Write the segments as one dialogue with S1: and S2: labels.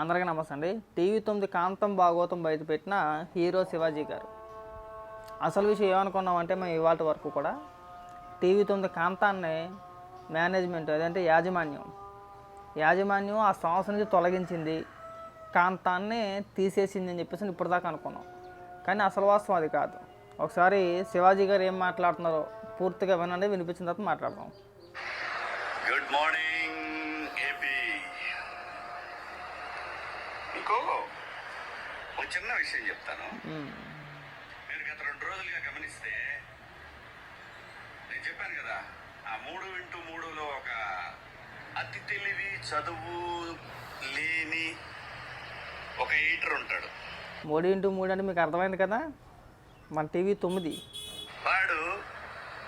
S1: అందరికీ నమస్తే అండి టీవీ తొమ్మిది కాంతం భాగవతం బయట పెట్టిన హీరో శివాజీ గారు. అసలు విషయం ఏమనుకున్నామంటే మేము ఇవాళ వరకు కూడా టీవీ తొమ్మిది కాంతాన్ని మేనేజ్మెంట్ అదంటే యాజమాన్యం. యాజమాన్యం ఆ సంవత్సరం నుంచి తొలగించింది కాంతాన్ని తీసేసింది అని చెప్పేసి ఇప్పటిదాకా అనుకున్నాం. కానీ అసలు వాస్తవం అది కాదు. ఒకసారి శివాజీ గారు ఏం మాట్లాడుతున్నారో పూర్తిగా వినండి వినిపించిన తర్వాత మాట్లాడదాం.
S2: గుడ్ మార్నింగ్ ఇంకో ఒక చిన్న విషయం చెప్తాను. మీరు గత రెండు రోజులుగా గమనిస్తే నేను చెప్పాను కదా ఆ మూడు ఇంటూ మూడులో ఒక అతి తెలివి చదువు లేని ఒక ఎయిటర్ ఉంటాడు.
S1: మూడు ఇంటూ మూడు అంటే మీకు అర్థమైంది కదా? మన టీవీ తొమ్మిది.
S2: వాడు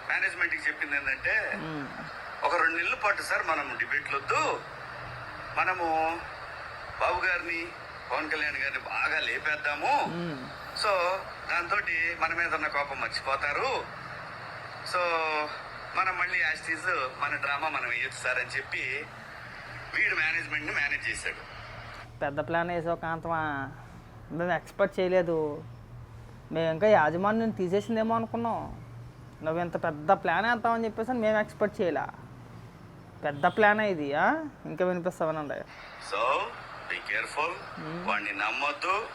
S2: మేనేజ్మెంట్కి చెప్పింది ఏంటంటే. ఒక రెండు నెలల పాటు సార్ మనం డిబేట్లు వద్దు మనము బాబు గారిని పవన్ కళ్యాణ్ గారిని బాగా లేపేద్దాము. సో దాంతో మన మీద ఉన్న కోపం మర్చిపోతారు. సో మనం మళ్ళీ యాస్టీస్ మన డ్రామా మనం వేయొచ్చు సార్ అని చెప్పి వీడు మేనేజ్మెంట్ని మేనేజ్ చేశాడు.
S1: పెద్ద ప్లాన్ వేసావు కాంతమా మేము ఎక్స్పెక్ట్ చేయలేదు. మేము ఇంకా యాజమాన్యం తీసేసిందేమో అనుకున్నాం. నువ్వు ఇంత పెద్ద ప్లాన్ వేస్తామని చెప్పేసి మేము ఎక్స్పెక్ట్ చేయలే. పెద్ద ప్లాన్ ఇది? ఇంకా వినిపిస్తామనండి
S2: సో కేర్ఫుల్. వాడిని నమ్మొద్దు.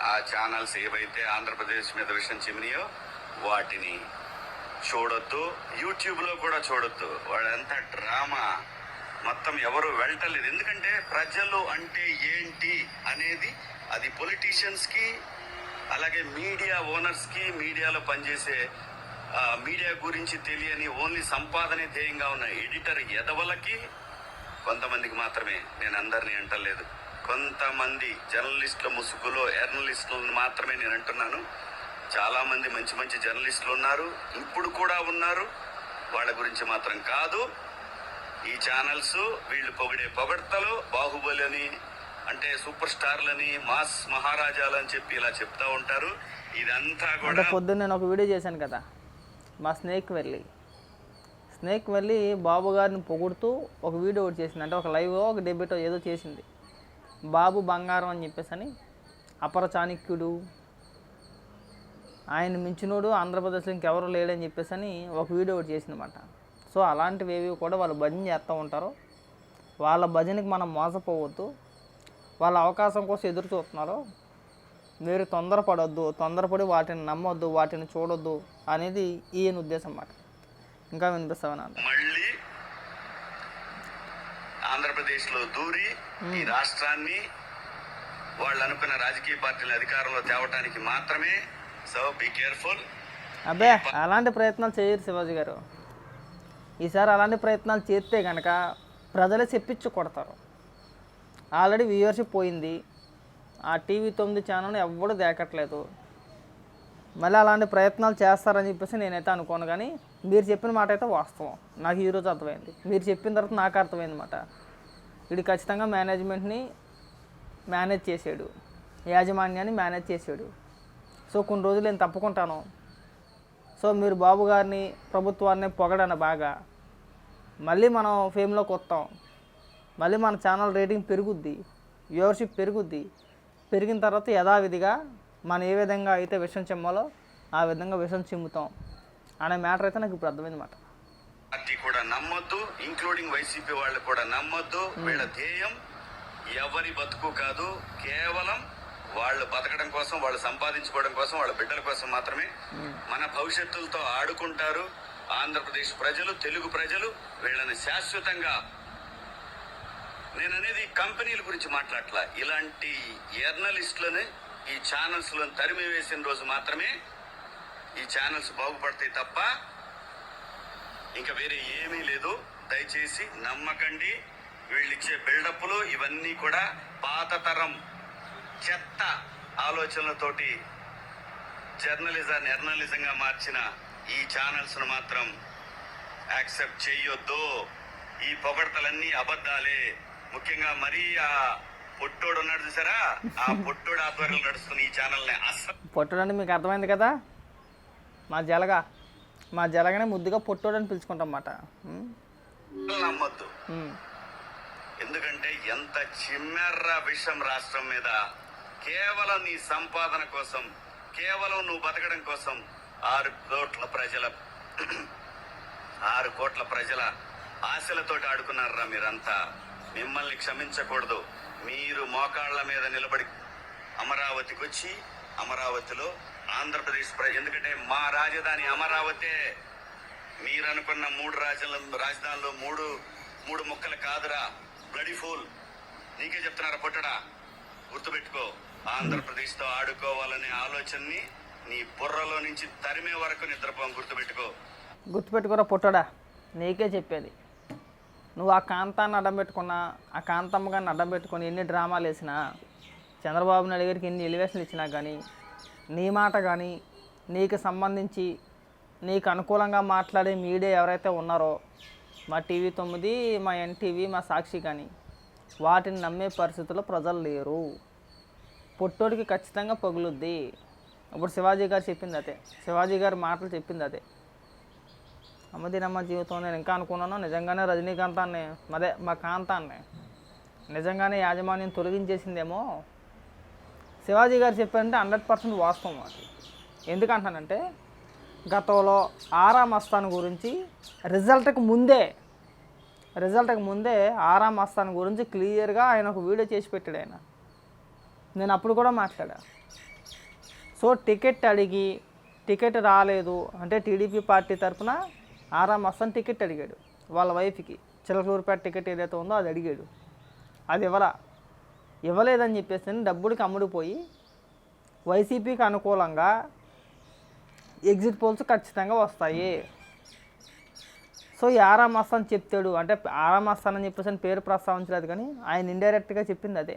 S2: ఆ ఛానల్స్ ఏవైతే ఆంధ్రప్రదేశ్ మీద విషయం చిమినియో వాటిని చూడొద్దు. యూట్యూబ్లో కూడా చూడొద్దు. వాడంతా డ్రామా. మొత్తం ఎవరు వెళ్ళటలేదు ఎందుకంటే ప్రజలు అంటే ఏంటి అనేది అది పొలిటీషియన్స్కి అలాగే మీడియా ఓనర్స్కి మీడియాలో పనిచేసే మీడియా గురించి తెలియని ఓన్లీ సంపాదనే ధ్యేయంగా ఉన్న ఎడిటర్ ఎదవలకి కొంతమందికి మాత్రమే. నేను అందరినీ అంటలేదు. కొంతమంది జర్నలిస్టుల ముసుగులో జర్నలిస్టులను మాత్రమే నేను అంటున్నాను. చాలా మంది మంచి మంచి జర్నలిస్టులు ఉన్నారు ఇప్పుడు కూడా ఉన్నారు. వాళ్ళ గురించి మాత్రం కాదు. ఈ ఛానల్స్ వీళ్ళు పొగిడే పొగడ్తలు బాహుబలి అని అంటే సూపర్ స్టార్లని మాస్ మహారాజాలు అని చెప్పి ఇలా చెప్తా ఉంటారు. ఇదంతా కూడా
S1: పొద్దున్న నేను ఒక వీడియో చేశాను కదా మా స్నేక్ వెళ్ళి. స్నేక్ వెళ్ళి బాబు గారిని పొగుడుతూ ఒక వీడియో ఒకటి చేసింది. అంటే ఒక లైవ్ ఒక డెబ్యూటో ఏదో చేసింది. బాబు బంగారం అని చెప్పేసి అని అపర చాణక్యుడు ఆయన మించినోడు ఆంధ్రప్రదేశ్లో ఇంకెవరు లేడని చెప్పేసి అని ఒక వీడియో ఒకటి చేసిందన్నమాట. సో అలాంటివి ఏవి కూడా వాళ్ళు భజన చేస్తూ ఉంటారు. వాళ్ళ భజనకి మనం మోసపోవద్దు. వాళ్ళ అవకాశం కోసం ఎదురు చూస్తున్నారు. మీరు తొందరపడొద్దు తొందరపడి వాటిని నమ్మొద్దు వాటిని చూడొద్దు అనేది ఈయన ఉద్దేశం అన్నమాట. ఇంకా వినిపిస్తామని అంటే
S2: ఆంధ్రప్రదేశ్లో దూరి ఈ రాష్ట్రాన్ని వాళ్ళు అనుకున్న రాజకీయ పార్టీల అధికారంలో తేవటానికి మాత్రమే. సో బీ కేర్ఫుల్
S1: అబ్బే అలాంటి ప్రయత్నాలు చేయరు శివాజీ గారు. ఈసారి అలాంటి ప్రయత్నాలు చేస్తే కనుక ప్రజలే చెప్పించి కొడతారు. ఆల్రెడీ వ్యూవర్షిప్ పోయింది. ఆ టీవీ తొమ్మిది ఛానల్ ఎవ్వడూ దేకట్లేదు. మళ్ళీ అలాంటి ప్రయత్నాలు చేస్తారని చెప్పేసి నేనైతే అనుకోను కానీ మీరు చెప్పిన మాట అయితే వాస్తవం. నాకు ఈరోజు అర్థమైంది. మీరు చెప్పిన తర్వాత నాకు అర్థమైంది మాట. వీడు ఖచ్చితంగా మేనేజ్మెంట్ని మేనేజ్ చేసాడు. యాజమాన్యాన్ని మేనేజ్ చేసాడు. సో కొన్ని రోజులు నేను తప్పుకుంటాను. సో మీరు బాబు గారిని ప్రభుత్వాన్ని పొగడన బాగా. మళ్ళీ మనం ఫేమ్లోకి వస్తాం. మళ్ళీ మన ఛానల్ రేటింగ్ పెరుగుద్ది. వ్యూవర్షిప్ పెరుగుద్ది. పెరిగిన తర్వాత యథావిధిగా మనం ఏ విధంగా అయితే విషం చిమ్మాలో ఆ విధంగా విషం చిమ్ముతాం అనే మ్యాటర్ అయితే నాకు ఇప్పుడు అర్థమైంది మాట.
S2: కూడా నమ్మొద్దు ఇంక్లూడింగ్ వైసీపీ వాళ్ళు కూడా నమ్మొద్దు. వీళ్ళ ధ్యేయం ఎవరి బతుకు కాదు కేవలం వాళ్ళు బతకడం కోసం వాళ్ళు సంపాదించుకోవడం కోసం వాళ్ళ బిడ్డల కోసం మాత్రమే. మన భవిష్యత్తులతో ఆడుకుంటారు. ఆంధ్రప్రదేశ్ ప్రజలు తెలుగు ప్రజలు వీళ్ళని శాశ్వతంగా నేను అనేది కంపెనీల గురించి మాట్లాడలా ఇలాంటి జర్నలిస్టులని ఈ ఛానల్స్లను తరిమి వేసిన రోజు మాత్రమే ఈ ఛానల్స్ బాగుపడతాయి తప్ప ఇంకా వేరే ఏమీ లేదు. దయచేసి నమ్మకండి. వీళ్ళు ఇచ్చే బిల్డప్లు ఇవన్నీ కూడా పాత తరం చెత్త ఆలోచనలతోటి జర్నలిజాన్ని జర్నలిజంగా మార్చిన ఈ ఛానల్స్ను మాత్రం యాక్సెప్ట్ చేయొద్దు. ఈ పొగడతలన్నీ అబద్ధాలే. ముఖ్యంగా మరీ ఆ పొట్టోడు ఉన్నాడు చూసారా? ఆ పొట్టోడు ఆధ్వర్యంలో నడుస్తున్న ఈ ఛానల్ని అస్సలు
S1: పొట్టడంటే మీకు అర్థమైంది కదా? మా జలగా. మా జలగనే ముద్దుగా పొట్టోడని పిలుచుకుంటాం అన్నమాట
S2: నమ్మొద్దు. ఎందుకంటే ఎంత చిమ్మెర్ర విషం రాష్ట్రం మీద కేవలం నీ సంపాదన కోసం కేవలం నువ్వు బతకడం కోసం ఆరు కోట్ల ప్రజల ఆరు కోట్ల ప్రజల ఆశలతోటి ఆడుకున్నారా మీరంతా. మిమ్మల్ని క్షమించకూడదు. మీరు మోకాళ్ళ మీద నిలబడి అమరావతికి వచ్చి అమరావతిలో ఆంధ్రప్రదేశ్ ఎందుకంటే మా రాజధాని అమరావతే మీరు అనుకున్న మూడు రాజ్యాల రాజధానిలో మూడు మూడు ముక్కలు కాదురా. బ్లడీ ఫూల్ నీకే చెప్తున్నారా పొట్టడా గుర్తుపెట్టుకో ఆంధ్రప్రదేశ్తో ఆడుకోవాలనే ఆలోచనని నీ బుర్రలో నుంచి తరిమే వరకు నిద్రపోం గుర్తుపెట్టుకో.
S1: గుర్తుపెట్టుకోరా పుట్టడా నీకే చెప్పేది. నువ్వు ఆ కాంతాన్ని అడ్డం పెట్టుకున్నా ఆ కాంతమ్మ గారిని అడ్డం పెట్టుకొని ఎన్ని డ్రామాలు వేసినా చంద్రబాబు నాయుడు గారికి ఎన్ని ఎలివేషన్లు ఇచ్చినా కానీ నీ మాట కానీ నీకు సంబంధించి నీకు అనుకూలంగా మాట్లాడే మీడియా ఎవరైతే ఉన్నారో మా టీవీ తొమ్మిది మా ఎన్టీవీ మా సాక్షి కానీ వాటిని నమ్మే పరిస్థితుల్లో ప్రజలు లేరు. పొట్టోడికి ఖచ్చితంగా పగులుద్ది. ఇప్పుడు శివాజీ గారు చెప్పింది అదే. శివాజీ గారి మాటలు చెప్పింది అదే. అమ్మదినమ్మ జీవితం నేను ఇంకా అనుకున్నాను. నిజంగానే రజనీకాంతాన్ని అదే మా కాంతాన్ని నిజంగానే యాజమాన్యం తొలగించేసిందేమో. శివాజీ గారు చెప్పారంటే హండ్రెడ్ పర్సెంట్ వాస్తవం అది. ఎందుకంటానంటే గతంలో ఆరా మస్తాన్ గురించి రిజల్ట్కి ముందే రిజల్ట్కి ముందే ఆరా మస్తాన్ గురించి క్లియర్గా ఆయన ఒక వీడియో చేసి పెట్టాడు ఆయన. నేను అప్పుడు కూడా మాట్లాడా. సో టికెట్ అడిగి టికెట్ రాలేదు అంటే టీడీపీ పార్టీ తరఫున ఆరా మస్తాన్ టికెట్ అడిగాడు. వాళ్ళ వైఫ్కి. చిలకలూరుపేట టికెట్ ఏదైతే ఉందో అది అడిగాడు. అది ఇవ్వరా ఇవ్వలేదని చెప్పేసి డబ్బుడికి అమ్ముడుపోయి వైసీపీకి అనుకూలంగా ఎగ్జిట్ పోల్స్ ఖచ్చితంగా వస్తాయి. సో ఈ ఆరా మస్తాన్ చెప్తాడు. అంటే ఆరా మస్తాన్ అని చెప్పేసి పేరు ప్రస్తావించలేదు కానీ ఆయన ఇండైరెక్ట్గా చెప్పింది అదే.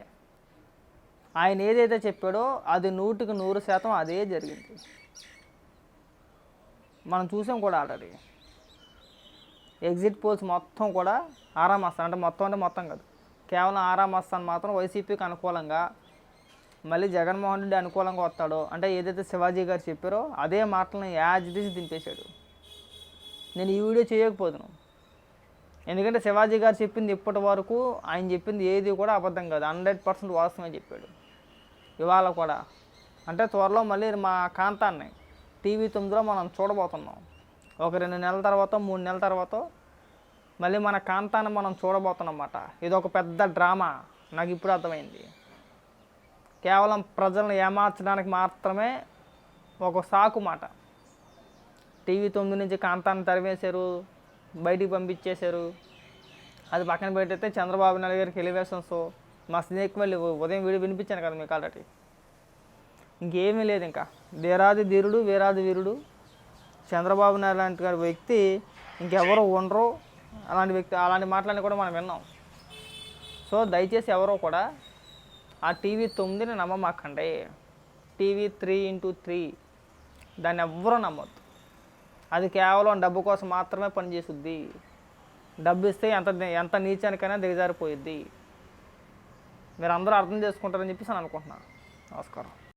S1: ఆయన ఏదైతే చెప్పాడో అది నూటికి నూరు శాతం అదే జరిగింది. మనం చూసాం కూడా ఆల్రెడీ. ఎగ్జిట్ పోల్స్ మొత్తం కూడా ఆరామ్ అంటే మొత్తం అంటే మొత్తం కాదు. కేవలం ఆరాం వస్తాను మాత్రం వైసీపీకి అనుకూలంగా మళ్ళీ జగన్మోహన్ రెడ్డి అనుకూలంగా వస్తాడో అంటే ఏదైతే శివాజీ గారు చెప్పారో అదే మాటలను యాజ్ ఇట్ ఈస్ దింపేశాడు. నేను ఈ వీడియో చేయకపోదును. ఎందుకంటే శివాజీ గారు చెప్పింది ఇప్పటి వరకు ఆయన చెప్పింది ఏది కూడా అబద్ధం కాదు. హండ్రెడ్ పర్సెంట్ వాస్తవమే చెప్పాడు. ఇవాళ కూడా. అంటే త్వరలో మళ్ళీ మా కాంతాన్ని టీవీ తొమ్మిదిలో మనం చూడబోతున్నాం. ఒక రెండు నెలల తర్వాత మూడు నెలల తర్వాత మళ్ళీ మన కాంతాన్ని మనం చూడబోతున్నాం ఇది ఒక పెద్ద డ్రామా. నాకు ఇప్పుడు అర్థమైంది. కేవలం ప్రజలను ఏమార్చడానికి మాత్రమే ఒక సాకు మాట. టీవీ తొమ్మిది నుంచి కాంతాన్ని తరివేశారు బయటికి పంపించేశారు. అది పక్కన పెట్టేస్తే చంద్రబాబు నాయుడు గారికి ఎలివేషన్స్ మా స్నేహితు మళ్ళీ ఉదయం వీడియో వినిపించాను కదా మీకు ఆల్రెడీ ఇంకేమీ లేదు ఇంకా. వీరాది ధీరుడు వీరాది వీరుడు. చంద్రబాబు నాయుడు లాంటి గారి వ్యక్తి ఇంకెవరు ఉండరు. అలాంటి వ్యక్తి అలాంటి మాటలన్నీ కూడా మనం విన్నాం. సో దయచేసి ఎవరో కూడా ఆ టీవీ తొమ్మిదిని నమ్మమాకండి. TV three into three. దాన్ని ఎవ్వరూ నమ్మొద్దు. అది కేవలం డబ్బు కోసం మాత్రమే పనిచేస్తుంది డబ్బు ఇస్తే ఎంత ఎంత నీచానికైనా దిగజారిపోయిద్ది. మీరు అందరూ అర్థం చేసుకుంటారని చెప్పేసి నేను అనుకుంటున్నాను. నమస్కారం.